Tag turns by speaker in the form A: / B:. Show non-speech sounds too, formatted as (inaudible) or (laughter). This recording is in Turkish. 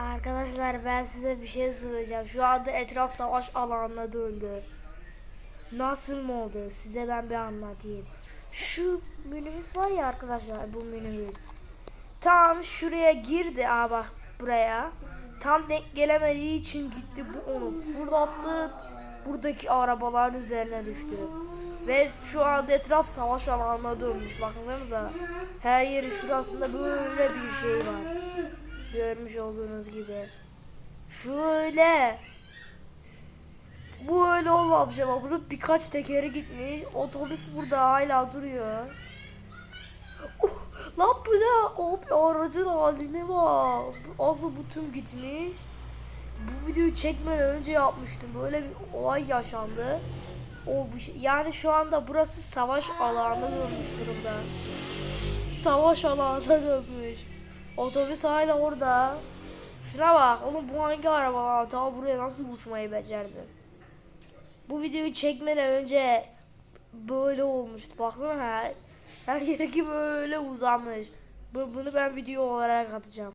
A: Arkadaşlar ben size bir şey söyleyeceğim. Şu anda etraf savaş alanına döndü. Nasıl mı oldu? Size ben bir anlatayım. Şu minibüs var ya arkadaşlar bu minibüs. Tam şuraya girdi aa bak buraya. Tam denk gelemediği için gitti bu onu fırlattı. Buradaki arabaların üzerine düştü. Ve şu anda etraf savaş alanına dönmüş. Baksanıza. Her yeri şurasında böyle bir şey var. Görmüş olduğunuz gibi. Şöyle. Bu öyle olmamış ama bunun birkaç tekeri gitmiş. Otobüs burada hala duruyor. Oh, lan bu ne? Abi aracın haline bak. Asıl bu tüm gitmiş. Bu videoyu çekmeden önce yapmıştım. Böyle bir olay yaşandı. O şey- yani şu anda burası savaş alanı dönmüş durumda. Savaş alanına dönmüş. Otobüs hala orada. Şuna bak oğlum bu hangi araba lan? Ta buraya nasıl uçmayı becerdi? Bu videoyu çekmeden önce böyle olmuştu. Baksana her, her yeri (laughs) böyle uzanmış. Bu- Bunu ben video olarak atacağım.